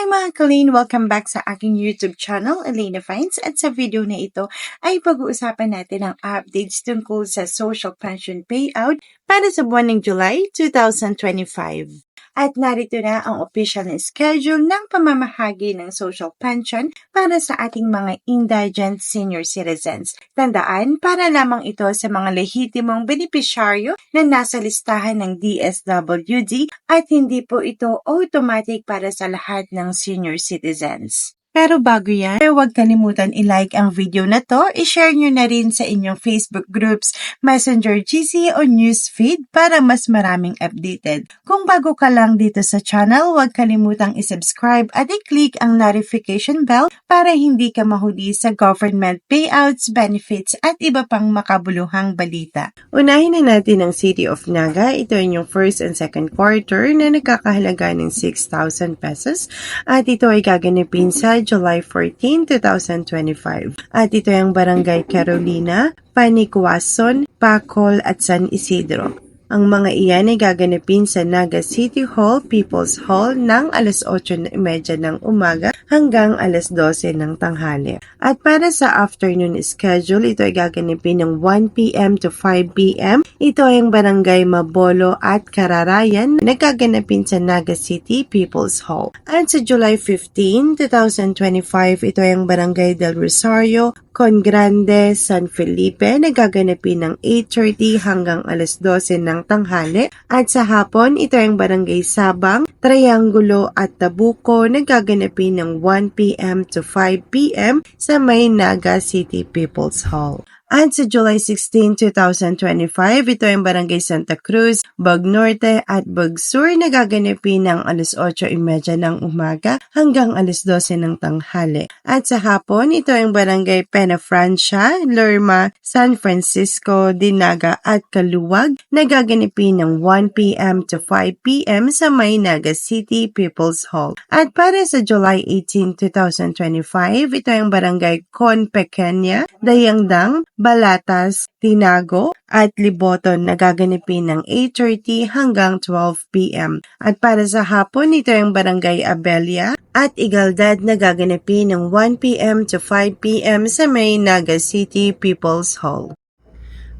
Hi mga Colleen! Welcome back sa aking YouTube channel, Elena Finds. At sa video na ito ay pag-uusapan natin ang updates tungkol sa social pension payout para sa buwan ng July 2025. At narito na ang official na schedule ng pamamahagi ng social pension para sa ating mga indigent senior citizens. Tandaan, para lamang ito sa mga lehitimong benepisyaryo na nasa listahan ng DSWD at hindi po ito automatic para sa lahat ng senior citizens. Pero bago yan, huwag kalimutan i-like ang video na to, i-share nyo na rin sa inyong Facebook groups, Messenger GC o Newsfeed para mas maraming updated. Kung bago ka lang dito sa channel, huwag kalimutang i-subscribe at i-click ang notification bell para hindi ka mahuli sa government payouts, benefits at iba pang makabuluhang balita. Unahin na natin ang City of Naga. Ito ay yung first and second quarter na nagkakahalaga ng 6,000 pesos at ito ay gaganapin sa July 14, 2025. At ito ang Barangay Carolina, Panikwason, Pacol at San Isidro. Ang mga iyan ay gaganapin sa Naga City Hall, People's Hall ng alas 8.30 ng umaga hanggang alas 12 ng tanghali. At para sa afternoon schedule, ito ay gaganapin ng 1pm to 5pm. Ito ay ang Barangay Mabolo at Kararayan na gaganapin sa Naga City, People's Hall. At sa July 15, 2025, ito ay ang Barangay del Rosario, Con Grande, San Felipe na gaganapin ng 8.30 hanggang alas 12 ng tanghali at sa hapon ito ang Barangay Sabang, Triangulo at Tabuco na gaganapin ng 1pm to 5pm sa May Naga City People's Hall. At sa July 16, 2025, ito ang Barangay Santa Cruz, Bag Norte at Bag Sur na gaganapin ng alas 8.30 ng umaga hanggang alas 12 ng tanghali. At sa hapon, ito ang Barangay Penafrancia, Lerma, San Francisco, Dinaga at Kaluwag na gaganapin ng 1pm to 5pm sa Maynaga City People's Hall. At para sa July 18, 2025, ito ang Barangay Con Pequeña, Dayangdang, Balatas, Tinago at Liboton na gaganapin ng 8.30 hanggang 12 p.m. At para sa hapon, ito ang Barangay Abelia at Igaldad na gaganapin ng 1 p.m. to 5 p.m. sa May Naga City People's Hall.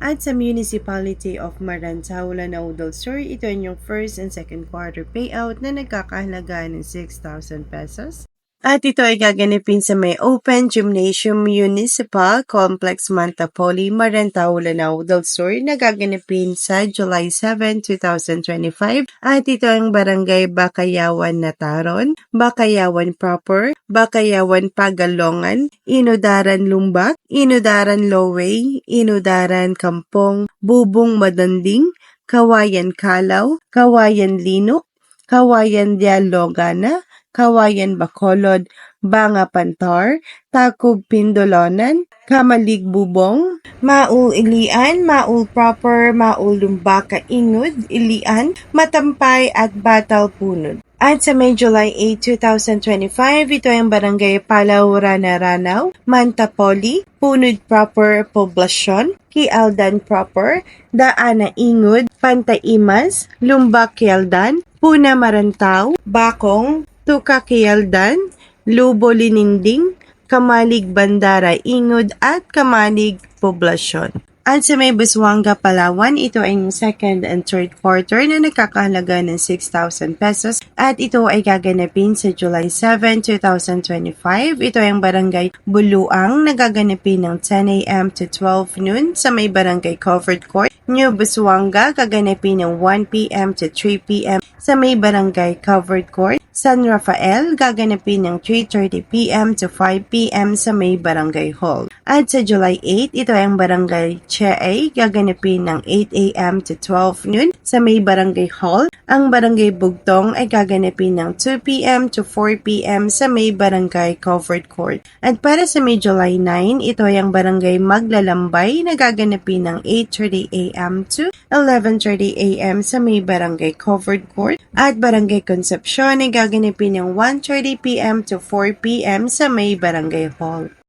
At sa Municipality of Marantaula na Udal Sur, ito yung first and second quarter payout na nagkakahalaga ng 6,000 pesos. At ito ay gaganapin sa may Open Gymnasium Municipal Complex Mantapoli, Marantaula del Sur na gaganapin sa July 7, 2025. At ito ang Barangay Bakayawan Nataron, Bakayawan Proper, Bakayawan Pagalongan, Inudaran Lumbak, Inudaran Loway, Inudaran Kampong, Bubong Madanding, Kawayan Kalaw, Kawayan Linok, Kawayan Dialogana, Kawayan Bacolod, Banga Pantar, Takog Pindolonan, Kamalig Bubong, Maul Ilian, Maul Proper, Maul Lumbaka Ingud, Ilian, Matampay at Batal Punod. At sa May July 8, 2025, ito ang Barangay Palaw, Rana Ranaw, Mantapoli, Punod Proper Poblasyon, Kialdan Proper, Daana Ingud, Pantaimas, Lumbak Kialdan, Puna Marantaw, Bakong, Tukakialdan, Lubo Lininding, Kamalig Bandara Ingod at Kamalig Poblasyon. At sa may Busuanga, Palawan, ito ay second and third quarter na nagkakahalaga ng 6,000 pesos at ito ay gaganapin sa July 7, 2025. Ito ay ang barangay Buluang na gaganapin ng 10 a.m. to 12 noon sa may barangay covered court. New Busuanga gaganapin ng 1 p.m. to 3 p.m. sa may barangay covered court. San Rafael gaganapin ng 3.30pm to 5pm sa may Barangay Hall. At sa July 8, ito ay ang Barangay Cheay gaganapin ng 8am to 12 noon sa may Barangay Hall. Ang Barangay Bugtong ay gaganapin ng 2pm to 4pm sa may Barangay Covered Court. At para sa may July 9, ito ay ang Barangay Maglalambay na gaganapin ng 8.30am to 11.30am sa may Barangay Covered Court. At Barangay Concepcion ay gaganapin ng 1.30pm to 4pm sa may Barangay Hall.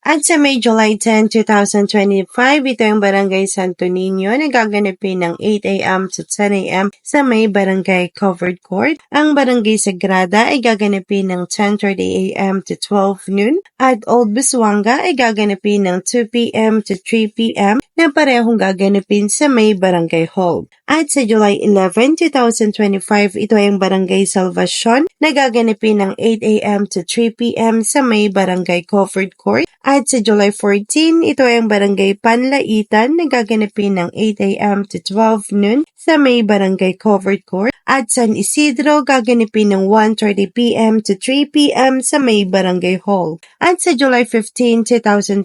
At sa May July 10, 2025, ito yung Barangay Santo Niño na gaganapin ng 8 a.m. to 10 a.m. sa May Barangay Covered Court. Ang Barangay Sagrada ay gaganapin ng 10.30 a.m. to 12 noon at Old Busuanga ay gaganapin ng 2 p.m. to 3 p.m. na parehong gaganapin sa May Barangay Hall. At sa July 11, 2025, ito ay ang Barangay Salvacion na gaganapin ng 8 a.m. to 3 p.m. sa May Barangay Covered Court. At sa July 14, ito ay ang Barangay Panlaitan na gaganapin ng 8 a.m. to 12 noon sa May Barangay Covered Court. At San Isidro gaganapin ng 1.30 p.m. to 3 p.m. sa May Barangay Hall. At sa July 15, 2025,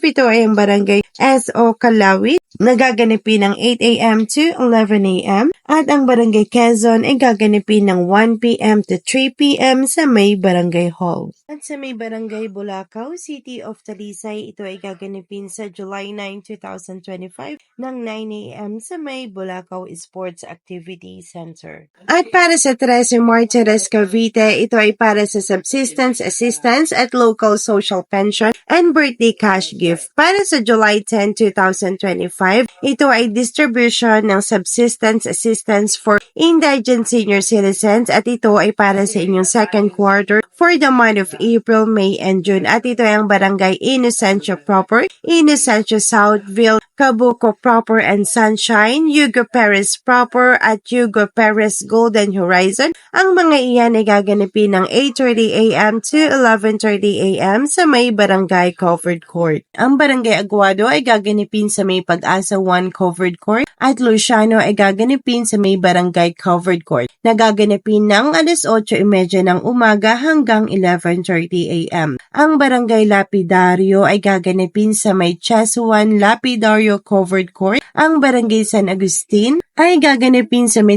ito ay ang Barangay S.O. Kalawit na gaganapin ng 8 a.m. to 11 a.m. At ang Barangay Quezon ay gaganapin ng 1 p.m. to 3 p.m. sa May Barangay Hall. At sa May Barangay Bulacau, City of Talisay, ito ay gaganapin sa July 9, 2025 ng 9 a.m. sa May Bulacau Sports Activity Center. At para sa Trece Martires Cavite, ito ay para sa subsistence assistance at local social pension and birthday cash gift. Para sa July 10, 2025, ito ay distribution ng subsistence assistance for indigent senior citizens at ito ay para sa inyong second quarter for the month of April, May, and June. At ito ay ang Barangay Inocencio Proper, Inocencio Southville, Cabuco Proper and Sunshine, Hugo Perez Proper at Hugo Perez Golden Horizon. Ang mga iyan ay gaganapin ng 8.30 a.m. to 11.30 a.m. sa may Barangay Covered Court. Ang Barangay Aguado ay gaganapin sa may Pag-asa 1 Covered Court at Luciano ay gaganapin sa may Barangay Covered Court na gaganapin ng alas 8.30 ng umaga hanggang 11.30 a.m. Ang Barangay Lapidario ay gaganapin sa may Chesuan Lapidario Covered Court. Ang Barangay San Agustin ay gaganapin sa may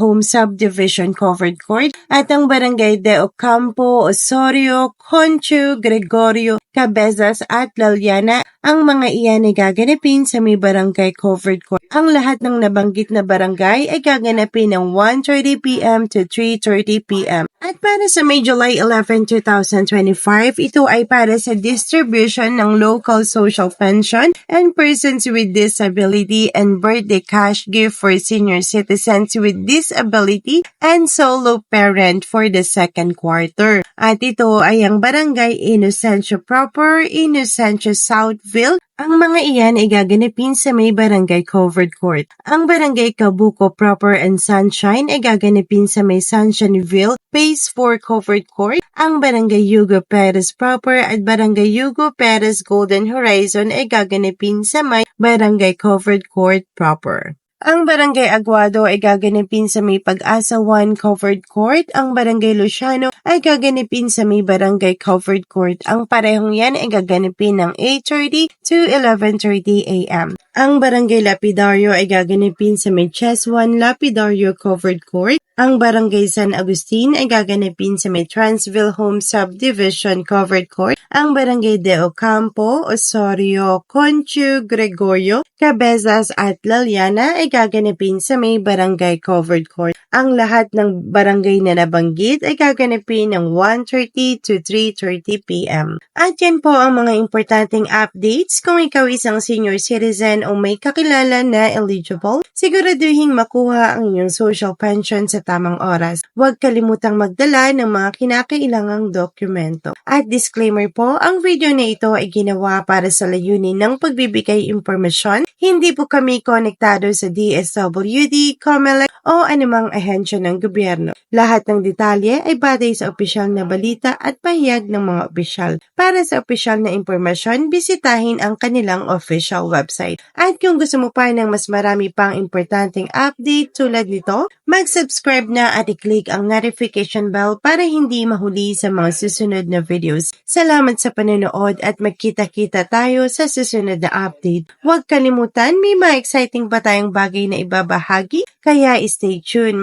Home Subdivision Covered Court at ang Barangay de Ocampo, Osorio, Concho, Gregorio, Cabezas at Laliana. Ang mga iyan ay gaganapin sa may Barangay Covered Court. Ang lahat ng nabanggit na barangay ay gaganapin ng 1.30pm to 3.30pm. At para sa May July 11, 2025, ito ay para sa distribution ng local social pension and persons with disability and birthday cash gift for senior citizens with disability and solo parent for the second quarter. At ito ay ang Barangay Inocencio Proper, Inocencio Southville, ang mga iyan ay gaganapin sa may barangay covered court. Ang barangay Kabuko Proper and Sunshine ay gaganapin sa may Sunshineville Phase 4 covered court. Ang barangay Yugo Perez Proper at barangay Yugo Perez Golden Horizon ay gaganapin sa may barangay covered court proper. Ang Barangay Aguado ay gaganapin sa may Pag-asa 1 Covered Court. Ang Barangay Luciano ay gaganapin sa may Barangay Covered Court. Ang parehong yan ay gaganapin ng 8.30 to 11.30 a.m. Ang Barangay Lapidario ay gaganapin sa may Chess 1 Lapidario Covered Court. Ang Barangay San Agustin ay gaganapin sa may Transville Home Subdivision Covered Court. Ang Barangay de Ocampo, Osorio, Concho, Gregorio, Cabezas at Laliana ay gaganapin sa may Barangay Covered Court. Ang lahat ng barangay na nabanggit ay gaganapin ng 1.30 to 3.30 p.m. At yan po ang mga importanteng updates kung ikaw isang senior citizen o may kakilala na eligible, siguraduhin makuha ang iyong social pension sa tamang oras. Huwag kalimutang magdala ng mga kinakailangang dokumento. At disclaimer po, ang video na ito ay ginawa para sa layunin ng pagbibigay impormasyon. Hindi po kami konektado sa DSWD, COMELEC o anumang ahensya ng gobyerno. Lahat ng detalye ay batay sa opisyal na balita at pahayag ng mga opisyal. Para sa opisyal na impormasyon, bisitahin ang kanilang official website. At kung gusto mo pa ng mas marami pang importanteng update tulad nito, mag-subscribe na at i-click ang notification bell para hindi mahuli sa mga susunod na videos. Salamat sa panonood at magkita-kita tayo sa susunod na update. Huwag kalimutan, may mga exciting pa tayong bagay na ibabahagi, kaya stay tuned.